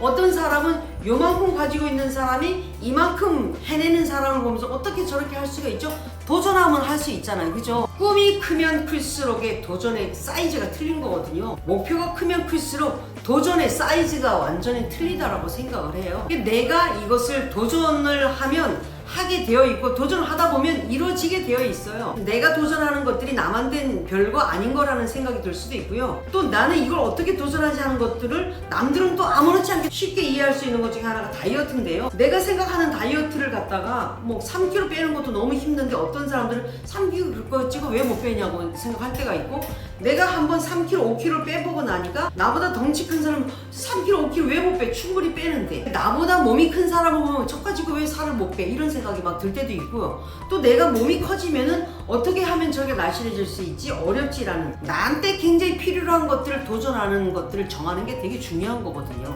어떤 사람은 요만큼 가지고 있는 사람이 이만큼 해내는 사람을 보면서 어떻게 저렇게 할 수가 있죠? 도전하면 할 수 있잖아요. 그죠? 꿈이 크면 클수록의 도전의 사이즈가 틀린 거거든요. 목표가 크면 클수록 도전의 사이즈가 완전히 틀리다라고 생각을 해요. 내가 이것을 도전을 하면 하게 되어 있고 도전을 하다 보면 이루어지게 되어 있어요. 내가 도전하는 것들이 남한텐 별거 아닌 거라는 생각이 들 수도 있고요. 또 나는 이걸 어떻게 도전하지 하는 것들을 남들은 또 아무렇지 않게 쉽게 이해할 수 있는 것 중에 하나가 다이어트인데요. 내가 생각하는 다이어트를 갖다가 뭐 3kg 빼는 것도 너무 힘든데 어떤 사람들은 3kg 찍어 왜 못 빼냐고 생각할 때가 있고 내가 한번 3kg, 5kg 빼보고 나니까 나보다 덩치 큰 사람은 3kg, 5kg 왜 못 빼? 충분히 빼는데 나보다 몸이 큰 사람을 보면 저 가지고 왜 살을 못 빼? 이런 생각이 막 들 때도 있고요. 또 내가 몸이 커지면은 어떻게 하면 저게 날씬해질 수 있지? 어렵지라는 나한테 굉장히 필요한 것들을 도전하는 것들을 정하는 게 되게 중요한 거거든요.